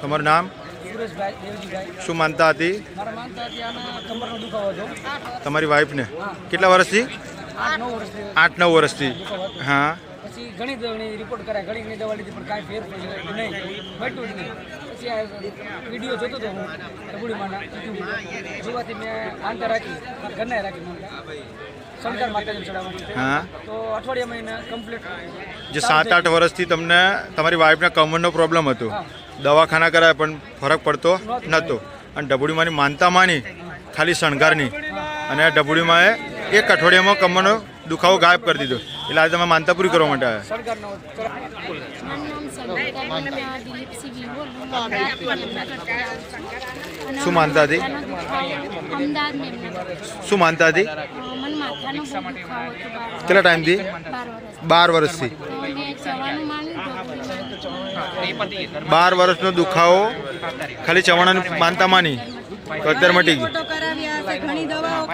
તમારું નામ? શું માનતા હતી? તમારી વાઈફને? કેટલા વર્ષથી? આઠ નવ વર્ષથી. હા. પછી ઘણી ઘણી રિપોર્ટ કરાય. ઘણી ઘણી દવા લીધી પણ કાંઈ ફેર પડ્યો નહીં. મટ્યું જ નહીં. પછી આ વીડિયો જોતો હતો હું જોવાથી મેં આંતર રાખી ઘરને રાખી માનતા માતાજી ચડાવવાની હા. તો કમ્પ્લીટ જે સાત આઠ વર્ષથી તમને તમારી વાઈફને કમરનો પ્રોબ્લેમ હતો. દવાખાના કરાય પણ ફરક પડતો નહોતો. અને ડબુડીમાંની માનતા માની ખાલી શણગારની. અને આ ડબુડીમાં એ એક અઠવાડિયામાં કમરનો દુખાવો ગાયબ કરી દીધો. એટલે આજે તમે માનતા પૂરી કરવા માટે આવ્યા શું માનતા હતી? શું માનતા હતી કેટલા ટાઈમથી? બાર વર્ષથી. બાર વર્ષનો દુખાવો, ખાલી ચવાણાની માનતા માની. તો મટી ગઈ ફોટો કરાવ્યા હશે ઘણી દવાઓ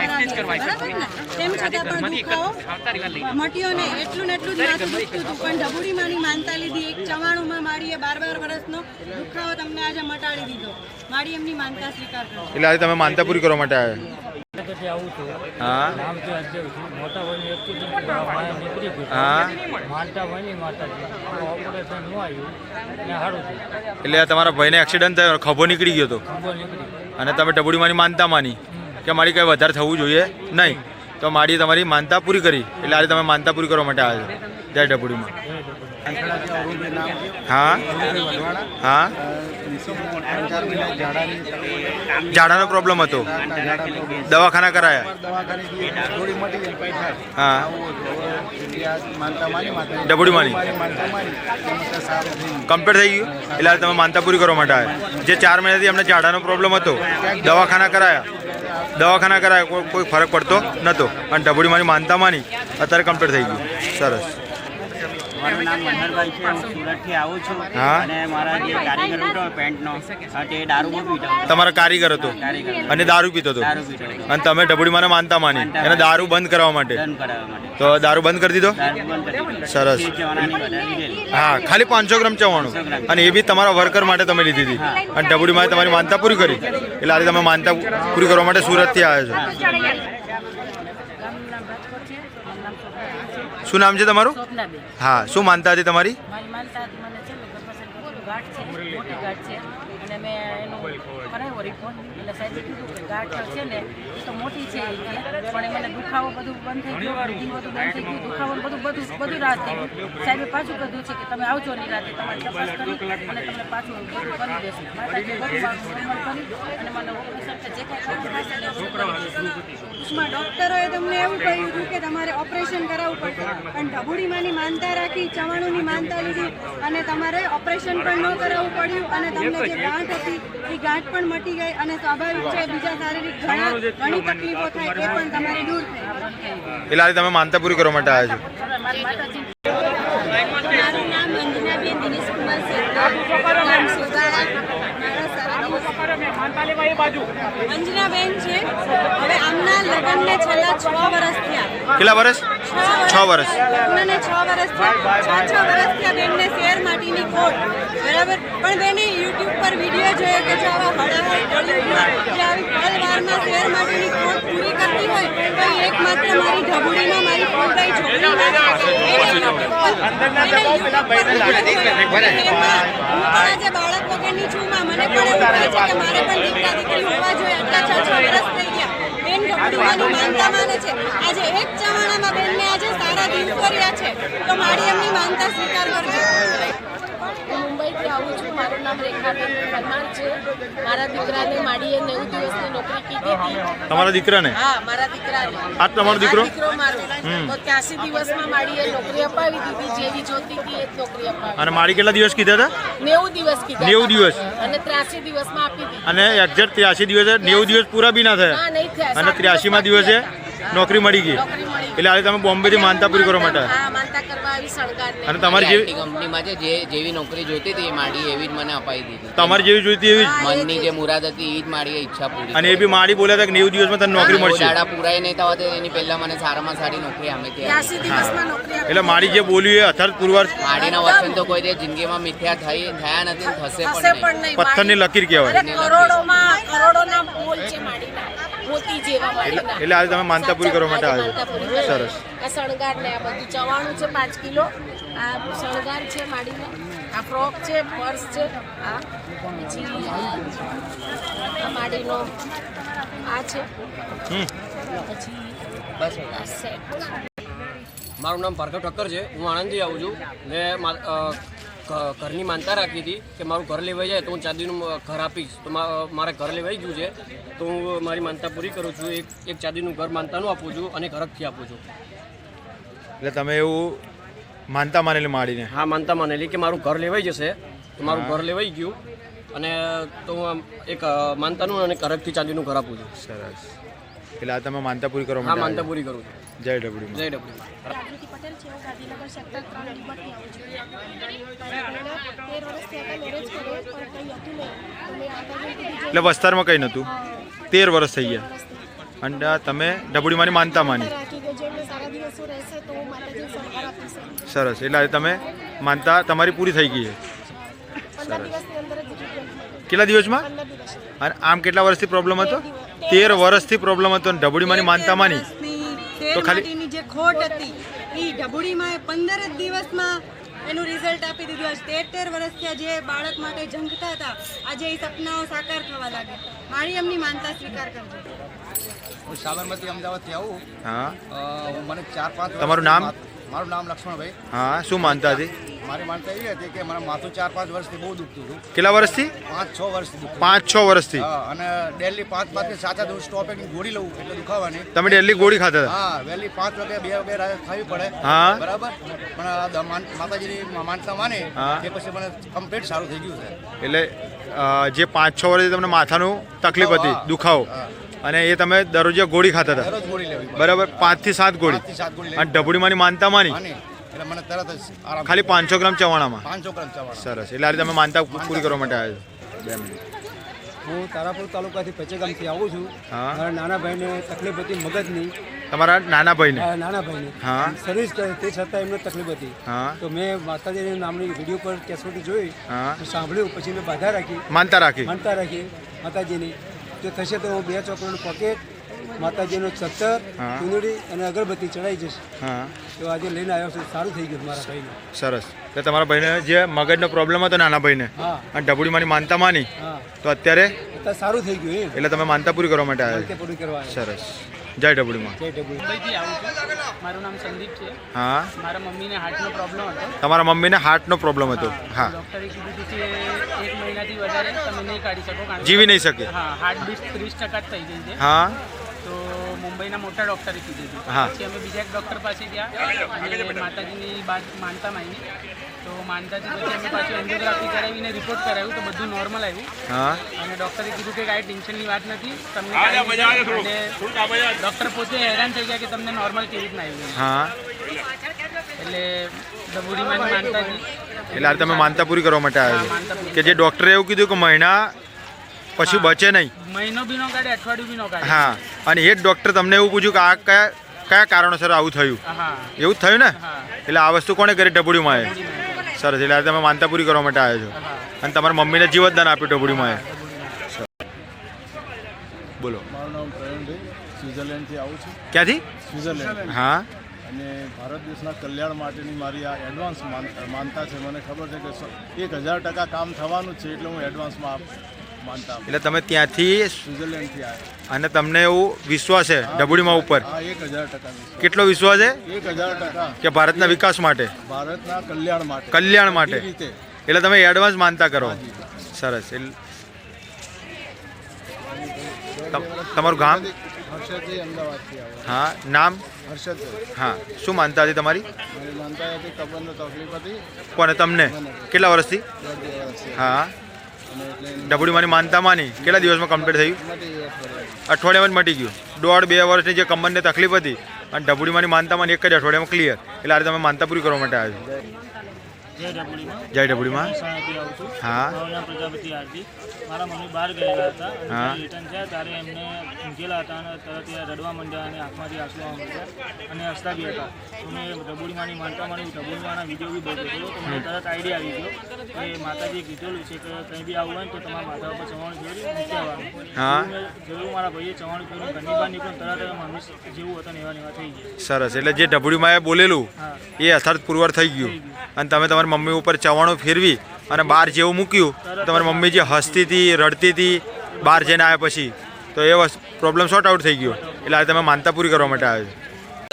તેમ છતાં પણ દુખાવો મટ્યો ને એટલું ને એટલું જ માથું દુખતું હતું પણ ઢબુડીમાંની માનતા લીધી. એક ચવાણુંમાં માડીએ બાર બાર વર્ષનો દુખાવો તમને આજે મટાડી દીધો. માડી એમની માનતા સ્વીકાર કરશે એટલે આજે તમે માનતા પૂરી કરવા માટે આવ્યા? ગયું એટલે તમારા ભાઈને એક્સિડન્ટ થયો ખભો નીકળી ગયો હતો ખંભો નીકળી અને તમે ડબુડીમાંની માનતા માની કે મારી કંઈ વધારે થવું જોઈએ નહીં. તો મારી તમારી માનતા પૂરી કરી. એટલે આજે તમે માનતા પૂરી કરવા માટે આવ્યા છો. જય ડબુડીમાં. હા? હા? ઝાડાનો પ્રોબ્લેમ હતો. દવાખાના કરાયા. હા. ડબુડીમાંની. કમ્પ્લીટ થઈ ગયું? એટલે તમે માનતા પૂરી કરવા માટે આવ્યા જે ચાર મહિનાથી અમને ઝાડાનો પ્રોબ્લેમ હતો, દવાખાના કરાયા. દવાખાના કરાયા, કોઈ ફરક પડતો નહોતો અને ડબુડીમાંની માનતા માની, અત્યારે કમ્પ્લીટ થઈ ગયું. સરસ. મારું નામ મનહરભાઈ છે હું સુરતથી આવું છું. અને મારા જે કારીગર હતો પેન્ટનો તે દારૂ બહુ પીતો તમારો કારીગર હતો? અને દારૂ પીતો હતો? અને તમે ડબુડીમાંને માનતા માની? એને દારૂ બંધ કરવા માટે? માટે. તો દારૂ બંધ કરી દીધો. સરસ. હા ખાલી પાંચસો ગ્રામ ચવાણું. અને એ બી તમારા વર્કર માટે તમે લીધી હતી. અને ડબુડીમાં તમારી માનતા પૂરી કરી. એટલે આજે તમે માનતા પૂરી કરવા માટે સુરતથી આવ્યા છો. શું નામ છે તમારું? હા શું માનતા હતી તમારી? મારી માનતા હતી મને છે ને ગર્ભાશય કરેલું ગાંઠ છે મોટી ગાંઠ છે. અને મેં એનો કરાવ્યો રિપોર્ટ એટલે સાહેબે કીધું કે ગાંઠ છે ને તો મોટી છે. પણ એ મને દુખાવો બધું બંધ થઈ ગયું, બધું બંધ થઈ ગયું, દુખાવો બધું બધું બધું રાહત થઈ ગયું. સાહેબે પાછું કીધું છે કે તમે આવજો ની રાતે તમારી તપાસ કરી અને તમને પાછું બધું કરી દેશે. માતાજી બધું કરી અને મને જે કાંઈ ડોક્ટરોએ તમને એવું કહ્યું હતું કે તમારે ઓપરેશન કરાવવું પડશે. પણ ઢબુડીમાંની માનતા રાખી, ચવાણુંની માનતા લીધી અને તમારે ઓપરેશન પણ ન કરાવવું પડ્યું અને તમને જે ગાંઠ હતી, એ ગાંઠ પણ મટી ગઈ અને સ્વાભાવિક છે બીજા શારીરિક ઘણા ઘણી તકલીફો થાય એ પણ તમારી દૂર થઈ એટલે આજે તમે માનતા પૂરી કરવા માટે આવ્યા છો? મારી નામ અંજનાબેન દિનેશ કુમાર છે ગામ સુગારા મારા સારા દિવસ અંજનાબેન છે. હવે આમના લગ્નને છેલ્લા છ વર્ષ થયા. કેટલા વર્ષ છ વર્ષ લગ્નને છ વર્ષ થયા. છ છ વર્ષ થયા બેનને શેર માટીની ખોટ. બરાબર? પણ બેને યુટ્યુબ પર વીડિયો જોયો કે જો આવા હળહળ જે આવી પલવારમાં શેર માટીની ખોટ પૂરી કરતી હોય તો એકમાત્ર મારી ઢબુડીમાં મારી ફૂલભાઈ છોકરી એને YouTube પર- એને YouTube પર વીડિયો જોયો. અને એમાં હું પણ આજે બાળક વગરની છું માં. મને પણ એવું થાય છે કે મારે પણ દીકરા દીકરી હોવા જોઈએ. આટલા છ છ વર્ષ થઈ ગયા. બેન ઢબુડીમાંની માનતા માને છે. આજે એક ચવાણામાં બેનને આજે સારા દિવસો રહ્યા છે. તો મારી એમની માનતા સ્વીકાર કરજો. મારું નામ રેખાબેન પરમાર છે. મારા દીકરાને માડીએ નેવું દિવસની નોકરી કીધી હતી. તમારા દીકરાને? હા મારા દીકરાને. આ તમારો દીકરો? દીકરો મારો. તો દિવસમાં માડીએ નોકરી અપાવી દીધી. જેવી જોતી હતી એ જ નોકરી અપાવી. અને માડી કેટલા દિવસ કીધા હતા? નેવું દિવસ કીધા નેવું હતા. દિવસ? અને ત્યાસી દિવસમાં આપી દીધી. અને એક્ઝેક્ટ ત્યાસી દિવસે નેવું દિવસ પૂરા બી ના થયા? અને ત્ર્યાસીમાં દિવસે નોકરી મળી ગઈ. એટલે આજે તમે બોમ્બેથી માનતા પૂરી કરવા માટે? આવ્યા. હા માનતા કરવા આવી શણગારને અને તમારી જેવી કંપનીમાં છે જે જેવી નોકરી જોઈતી હતી એ માડી એવી જ મને અપાઈ દીધી. તમારી જેવી જોઈતી એવી જ? મનની જે મુરાદ હતી એ જ મારી ઈચ્છા પૂરી અને એ બી માડી બોલ્યા હતા કે નેવું દિવસમાં તને નોકરી મળશે. દાડા પૂરાય નહીં થવા એની પહેલા મને સારામાં સારી નોકરી આમે નોકરી આપી. એટલે મારી જે બોલ્યું એ અથર્થ પુરવાર માડીના વચન તો કોઈ દે જિંદગીમાં મિથ્યા થઈ થયા નથી થશે પણ પથ્થરની લકીર કહેવાય. કરોડોમાં કરોડોના બોલ છે માડીના. મોતી જેવા એટલે આજે તમે માનતા પૂરી કરવા માટે આવ્યા. સરસ. આ શણગાર ને આ બધું ચવાણું છે પાંચ કિલો. આ શણગાર છે માડીને. આ ફ્રોક છે પર્સ છે આ પછી આ માડીનો આ છે. પછી બસ આ સેટ મારું નામ ભાર્ગવ ઠક્કર છે. હું આણંદથી આવું છું. મેં મા- અ, ઘ- ઘરની માનતા રાખી હતી કે મારું ઘર લેવાઈ જાય તો હું ચાંદીનું ઘર આપીશ. તો મારે ઘર લેવાઈ ગયું છે તો હું મારી માનતા પૂરી કરું છું. એક એક ચાંદીનું ઘર માનતાનું આપું છું અને ઘરકથી આપું છું. એટલે તમે એવું માનતા માનેલી માડીને? હા માનતા માનેલી કે મારું ઘર લેવાઈ જશે. તો મારું ઘર લેવાઈ ગયું અને તો હું આમ એક માનતાનું અને ઘરકથી ચાંદીનું ઘર આપું છું. સરસ. એટલે આ તમે માનતા પૂરી કરો હા માનતા પૂરી કરું છું. જય ડબડી જય ડબડી પટેલ છે ગાંધીનગર સેક્ટર એટલે વસ્તારમાં કંઈ નહોતું. તેર વર્ષ થઈ ગયા. અને તમે ડબડીમાંની માનતા માની. સરસ. એટલે આજે તમે માનતા તમારી પૂરી થઈ ગઈ છે. ટ્રીટમેન્ટ કેટલા દિવસમાં? અને આમ કેટલા વર્ષથી પ્રોબ્લેમ હતો? તેર વર્ષથી પ્રોબ્લેમ હતો અને ડબડીમાંની માનતા માની. તો ખાલી- જે ખોટ હતી એ ડબડીમાં પંદર જ દિવસમાં એનું રિઝલ્ટ આપી દીધું આજ. તેર તેર વર્ષથી આ જે બાળક માટે ઝંખતા હતા. આજે એ સપનાઓ સાકાર થવા લાગે મારી એમની માનતા સ્વીકાર કરજો. હું સાબરમતી અમદાવાદથી આવું. હા. હું મને ચાર પાંચ તમારું નામ? મારું નામ લક્ષ્મણભાઈ. હા શું માનતા હતી? મારી માનતા એવી હતી કે મને માથું ચાર પાંચ વર્ષથી બહુ દુખતું હતું. કેટલા વર્ષથી? પાંચ છ વર્ષથી પાંચ છ વર્ષથી? અને ડેલી પાંચ પાંચ સાત હું સ્ટોપિંગ ગોળી લઉં એટલે દુખાવાની. તમે ડેલી ગોળી ખાતા હા વહેલી પાંચ વાગે બે વાગે ખાવી પડે. હા. બરાબર? પણ માતાજીની માનતા માને. એ પછી મને કમ્પ્લીટ સારું થઈ ગયું છે. એટલે જે પાંચ છ વર્ષથી તમને માથાનું તકલીફ હતી. દુખાવો અને એ તમે દરરોજ ગોળી ખાતા હતા. બરાબર? પાંચથી સાત ગોળી. સાત ગોળી અને લેવી ડબડીમાંની માનતા માની? માને. એટલે મને તરત જ આરામ ખાલી પાંચસો ગ્રામ ચવાણામાં? પાંચસો ગ્રામ ચવાણા સરસ. એટલે રીતે તમે માનતા પૂરી કરવા માટે આવ્યા છો? બે મિનિટ. હું તારાપુર તાલુકાથી પચેગામથી આવું છું. હા. મારા નાના ભાઈને તકલીફ હતી મગજની. તમારા નાના ભાઈને નાના ભાઈને હા. સર્વિસ કરે તે છતાં એમને તકલીફ હતી. હા. તો મેં માતાજીની નામની વીડિયો પર કેસોટી જોઈ. હા. સાંભળ્યું. પછી મેં બાધા રાખી. માનતા રાખી. માનતા રાખી માતાજીની. જો થશે તો હું બે ચોપડાનું પોકેટ માતાજીનો ચક્કર હા. ચૂંદડી અને અગરબત્તી ચડાઈ જશે. હા. તો આજે લઈને આવ્યો છું. સારું થઈ ગયું મારા ભાઈને. સરસ. એટલે તમારા ભાઈને જે મગજનો પ્રોબ્લેમ હતો નાના ભાઈને હા. અને ડબડીમાંની માનતા માની તો અત્યારે અત્યારે સારું થઈ ગયું એટલે તમે માનતા પૂરી કરવા માટે આવ્યા સરસ. જય ડબડીમાં જય ડબુ મુંબઈથી આવું છું. મારું નામ સંદીપ છે. હા. મારા મમ્મીને હાર્ટનો પ્રોબ્લેમ હતો. તમારા મમ્મીને હાર્ટનો પ્રોબ્લેમ હતો. હા. ડોક્ટરે કીધું કે એક મહિનાથી વધારે તમે નહીં કાઢી શકો જીવી નહીં શકે. હા હાર્ટ બીટ ત્રીસ ટકા જ થઈ ગઈ છે. હા. તો મુંબઈના મોટા ડૉક્ટરે કીધું હતું. હા. પછી અમે બીજા એક ડૉક્ટર પાસે ગયા અને માતાજીની બાદ માનતા માંગી તો માનતાજી પછી અમે પાછું એન્જિયોગ્રાફી કરાવીને રિપોર્ટ કરાવ્યું તો બધું નોર્મલ આવ્યું. હા. અને ડૉક્ટરે કીધું કે કાંઈ ટેન્શનની વાત નથી. તમને. અને ડૉક્ટર પોતે હેરાન થઈ ગયા કે તમને નોર્મલ કેવી રીતના આવ્યું હા. એટલે ડબુડીમાં માનતાજી. એટલે તમે માનતા પૂરી કરવા માટે આવ્યા. કે જે ડૉક્ટરે એવું કીધું કે મહિના પછી બચે નહીં. મહિનો બી નો કાઢે અઠવાડિયું બી નો કાઢે. હા. અને એ જ ડૉક્ટર તમને એવું પૂછ્યું કે આ કયા કયા કારણોસર આવું થયું? એવું જ થયું ને? એટલે આ વસ્તુ કોણે કરી ડબડીમાં એ સરસ. એટલે આજે તમે માનતા પૂરી કરવા માટે આવ્યા છો. અને તમારા મમ્મીને જીવતદાન આપ્યું એ બોલો. મારું નામ પ્રવીણભાઈ સ્વિટરલેન્ડથી આવું છું. ક્યાંથી? સ્વિટરલેન્ડ હા. અને ભારત દેશના કલ્યાણ માટેની મારી આ એડવાન્સ માન- માનતા છે. મને ખબર છે કે એક હજાર ટકા કામ થવાનું છે એટલે હું એડવાન્સમાં આપ- માનતા એટલે તમે ત્યાંથી સ્વિટ્ઝરલેન્ડથી આવ્યા. અને તમને એવું વિશ્વાસ છે ડબડીમાં ઉપર? એક હજાર ટકા કેટલો વિશ્વાસ છે? એક હજાર ટકા. કે ભારતના વિકાસ માટે? ભારતના કલ્યાણ માટે. કલ્યાણ માટે. એટલે તમે એડવાન્સ માનતા કરો. સરસ. એટલે તમારું ગામ? હા નામ? હા. શું માનતા હતી તમારી? કોને તમને? કેટલા વર્ષથી. હા. ડબડીમાંની માનતા માની. કેટલા દિવસમાં કમ્પ્લીટ થયું? અઠવાડિયામાં જ મટી ગયું. દોઢ બે વર્ષની જે કમરને તકલીફ હતી, અને ઢબુડીમાંની માનતામાં એક જ અઠવાડિયામાં ક્લિયર એટલે આજે તમે માનતા પૂરી કરવા માટે આવ્યા જય ડબુડીમાં હા. પ્રજાપતિ આરતી. મારા મમ્મી બહાર ગયેલા હતા હા. રિટર્ન થયા ત્યારે એમને ઊંઘેલા હતા અને તરત રડવા માંડ્યા અને આંખમાંથી આંસુ આવવા માંડ્યા અને હસતા બી હતા. તો મેં ડબુડીમાંની માનતા માની ડબુડીમાંના વીડિયો બી બહુ જોયો. તો મને તરત આઈડિયા આવી ગયો કે માતાજીએ કીધેલું છે કે કંઈ બી આવું હોય ને તો તમારા માથા ઉપર ચવાણું જોયું મૂકી આવવાનું હા. જોયું મારા ભાઈએ ચવાણું જોયું ઘરની બહાર નીકળ્યું તરત મમ્મી જેવું હતા ને એવા એવા થઈ ગયા. સરસ. એટલે જે ઢબુડીમાં માએ બોલેલું એ અર્થાત પુરવાર થઈ ગયું. અને તમે તમારી મમ્મી ઉપર ચવાણું ફેરવી અને બહાર જેવું મૂક્યું તમારી મમ્મી જે હસતી હતી, રડતી હતી બહાર જઈને આવ્યા પછી, તો એ વસ્તુ પ્રોબ્લેમ સોર્ટ આઉટ થઈ ગયો. એટલે આજે તમે માનતા પૂરી કરવા માટે આવ્યા છો.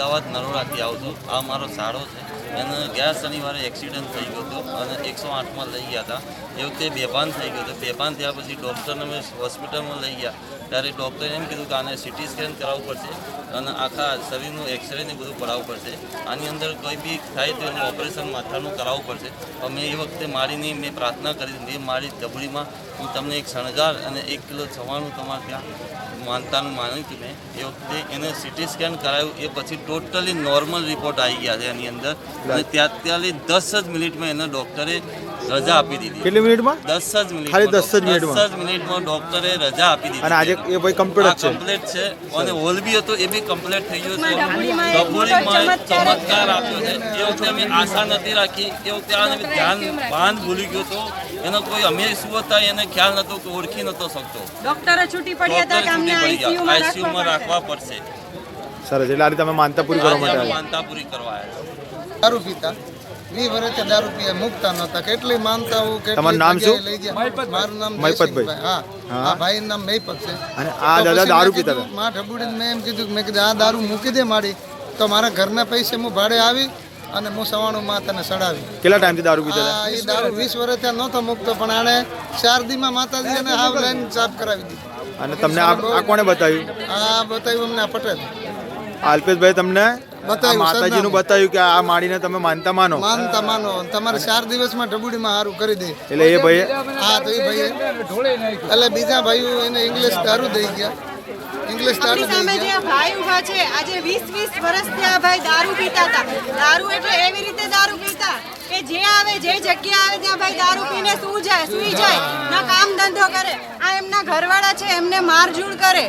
અમદાવાદ નરોડાથી આવતો આ મારો સારો છે. એને ગયા શનિવારે એક્સિડન્ટ થઈ ગયો હતો અને એકસો આઠમાં લઈ ગયા હતા. એ વખતે બેભાન થઈ ગયો હતો. બેભાન થયા પછી ડૉક્ટરને અમે હોસ્પિટલમાં લઈ ગયા. ત્યારે ડૉક્ટરે એમ કીધું કે આને સિટી સ્કેન કરાવવું પડશે અને આખા શરીરનું એક્સરે ને બધું કરાવવું પડશે. આની અંદર કોઈ બી થાય તો એનું ઓપરેશન માથાનું કરાવવું પડશે. અમે એ વખતે મારીની મેં પ્રાર્થના કરી. મેં મારી ડબડીમાં હું તમને એક શણગાર અને એક કિલો ચવાણું તમારે ત્યાં માનતાનું હતું મેં. એ વખતે એને સિટી સ્કેન કરાયું. એ પછી ટોટલી નોર્મલ રિપોર્ટ આવી ગયા છે એની અંદર. અને ત્યાં ત્યાંથી દસ જ મિનિટમાં એને ડૉક્ટરે રજા આપી દીધી. કેટલી મિનિટમાં? દસ જ મિનિટ ખાલી દસ જ મિનિટમાં? દસ જ મિનિટમાં. ડૉક્ટરે રજા આપી દીધી અને આજે એ ભાઈ કમ્પ્લીટ છે. કમ્પ્લીટ છે. અને હોલ બી હતો એ બી કમ્પ્લીટ થઈ ગયો છે. એક ચમત્કાર આપ્યો છે. એ વખતે અમે આશા નથી રાખી. એ વખતે આને ધ્યાન ભાન ભૂલી ગયો હતો. એનો કોઈ અમે શું હતા એને ખ્યાલ નતો કે ઓળખી નતો શકતો. ડોક્ટરે છૂટી પડ્યા હતા કે આઈસીયુમાં આઈસીયુમાં રાખવા પડશે. સરસ એટલે આજે તમે માનતા પૂરી કરવા માટે માનતા પૂરી કરવા આવ્યા દારૂ પીતા. વી વર્ષે દારૂ પીએ મુકતા નહોતા. કેટલી માનતાઓ કેટલી તમારું નામ શું? લઈ ગયા. મારું નામ મહિપતભાઈ. હા. હા. આ ભાઈનું નામ મહિપત છે. અને આ દાદા દારૂ પીતા હતા. માં ઠબુડી મેં એમ કીધું કે મેં કીધું આ દારૂ મૂકી દે મારી. તો મારા ઘરના પૈસે હું ભાડે આવી અને હું સવાણું માતાને સડાવી કેટલા ટાઈમથી દારૂ પીતા હતા? એ દારૂ વીસ વર્ષથી નહોતો મૂકતો પણ આણે શારદીમાં માતાજી માતાજીને હાવ લાઈન સાફ કરાવી દીધી. અને તમને આ કોણે બતાવ્યું? આ બતાવ્યું અમને પટેલ. અલ્પેશભાઈ તમને? માતાજીનું બતાવ્યું કે આ માડીને તમે માનતા માનો? માનતા માનો. તમારે ચાર દિવસમાં ઢબુડીમાં સારું કરી દે. એટલે એ ભાઈ હા તો એ ભાઈ એટલે બીજા ભાઈઓ એને ઇંગ્લિશ દારૂ દઈ ગયા. ઇંગ્લિશ દારૂ સામે જે ભાઈ ઊભા છે આજે વીસ વીસ વર્ષથી આ ભાઈ દારૂ પીતા હતા દારૂ એટલે એવી રીતે દારૂ પીતા કે જે આવે જે જગ્યા આવે ત્યાં ભાઈ દારૂ પીને સૂઈ જાય સૂઈ જાય ના કામ ધંધો કરે. આ એમના ઘરવાળા છે એમને મારઝૂડ કરે.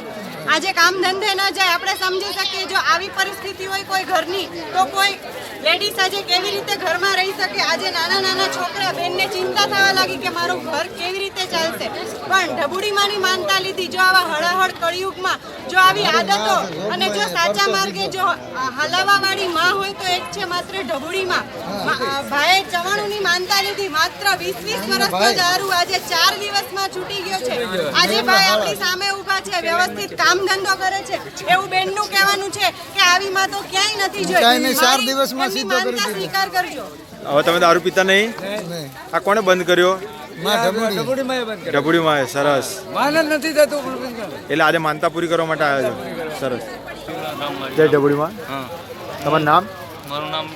આજે કામ ધંધે ન જાય આપણે સમજી શકીએ જો આવી પરિસ્થિતિ હોય કોઈ ઘરની તો કોઈ લેડીઝ આજે કેવી રીતે ઘરમાં રહી શકે? આજે નાના નાના છોકરા બેનને ચિંતા થવા લાગી કે મારું ઘર કેવી રીતે ચાલશે? પણ ઢબુડીમાંની માનતા લીધી જો આવા હળહળ કળિયુગમાં જો આવી આદતો અને જો સાચા માર્ગે જો હલાવાવાળી માં હોય તો એક છે માત્ર ઢબુડીમાં. ભાઈ ચવાણુંની માનતા લીધી માત્ર વીસ વીસ વર્ષનો દારૂ આજે ચાર દિવસમાં છૂટી ગયો છે. આજે ભાઈ આપણી સામે ઊભા છે વ્યવસ્થિત કામ ધંધો કરે છે. એવું બેનનું કહેવાનું છે કે આવી માં તો ક્યાંય નથી જોઈ. ચાર દિવસમાં સીધો કરી દીધો. સ્વીકાર કરજો. હવે તમે દારૂ પીતા નહીં. આ કોણે બંધ કર્યો? માં સરસ. નથી થતું. એટલે આજે માનતા પૂરી કરવા માટે આવ્યો છો? સરસ. જય ઢબુડીમાં. હા. તમારું નામ? મારું નામ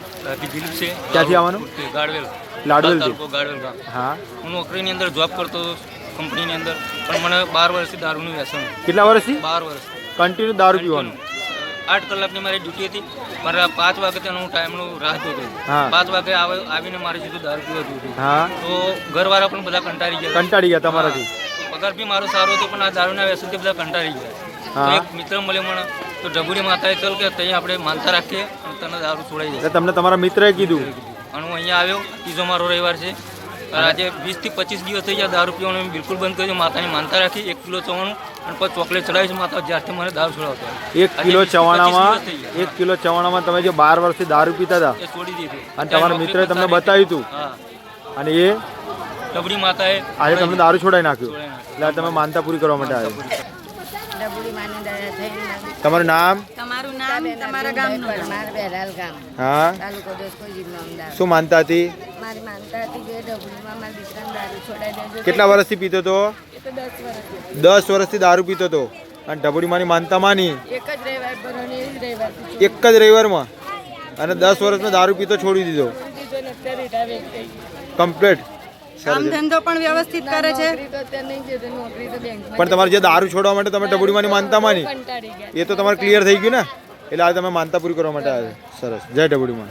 છે. ક્યાંથી આવવાનું? ગાડવેલ હા. હું નોકરીની અંદર જોબ કરતો હતો. કંપનીની અંદર. પણ મને બાર વર્ષથી દારૂનું વ્યસન કેટલા વર્ષથી? બાર વર્ષ કન્ટિન્યુ દારૂ પીવાનું. આઠ કલાકની મારી ડ્યુટી હતી. મારા પાંચ વાગે તેનો હું ટાઈમનું રાહ જોતો પાંચ વાગે આવીને મારે સીધું દારૂ પીવા જોતું હા. તો ઘરવાળા પણ બધા કંટાળી ગયા. કંટાળી ગયા તમારાથી. પગાર બી મારો સારો હતો પણ આ દારૂના વ્યસનથી બધા કંટાળી ગયા. એક મિત્ર મળ્યો મને તો ઢબુડી માતાએ કહ્યું કે ત્યાં આપણે માનતા રાખીએ તને દારૂ છોડાઈ જાય તમને તમારા મિત્રએ કીધું. અને હું અહીંયા આવ્યો ત્રીજો મારો રવિવાર છે. અને આજે વીસથી પચીસ દિવસ થઈ ગયા દારૂ પીવાનું બિલકુલ બંધ કર્યું. માતાને માનતા રાખી એક કિલો ચવાણું અને પછી ચોકલેટ ચડાવી છે માતા. જ્યારથી મને દારૂ છોડાવતો એક કિલો ચવાણામાં થઈ. એક કિલો ચવાણામાં તમે જે બાર વર્ષથી દારૂ પીતા હતા એ છોડી દીધું. અને તમારા મિત્રએ તમને બતાવ્યું હતું અને એ ડબડી માતાએ આજે તમને દારૂ છોડાવી નાખ્યું. એટલે તમે માનતા પૂરી કરવા માટે આવ્યા. ડબડી માની દયા થઈને તમારું નામ? તમારું નામ? તમારા ગામનું. મારા બેલાલ ગામ. હા? તાલુકો દોસ્કો જિલ્લો અમદાવાદ. શું માનતા હતી? મારી માનતા હતી કે ડબુડીમાં મારા દીકરાને દારૂ છોડાઈ દેજો. કેટલા વર્ષથી પીતો હતો? તો દસ વર્ષથી. દારૂ પીતો હતો. અને ઢબડીમાંની માનતા માની? એક જ રવિવાર ભરવાની એ જ રવિવાર એક જ રવિવારમાં? અને દસ વર્ષમાં દારૂ પીતો છોડી દીધો? દીધો ને અત્યારે રિટાયર થઈ કમ્પ્લીટ? કામ ધંધો પણ વ્યવસ્થિત કરે છે. પણ તમારે જે દારૂ છોડવા માટે તમે ડબુડીમાંની માનતા માની? એ તો તમારે ક્લિયર થઈ ગયું ને? એટલે આજે તમે માનતા પૂરી કરવા માટે આવ્યા સરસ. જય ડબુડીમાં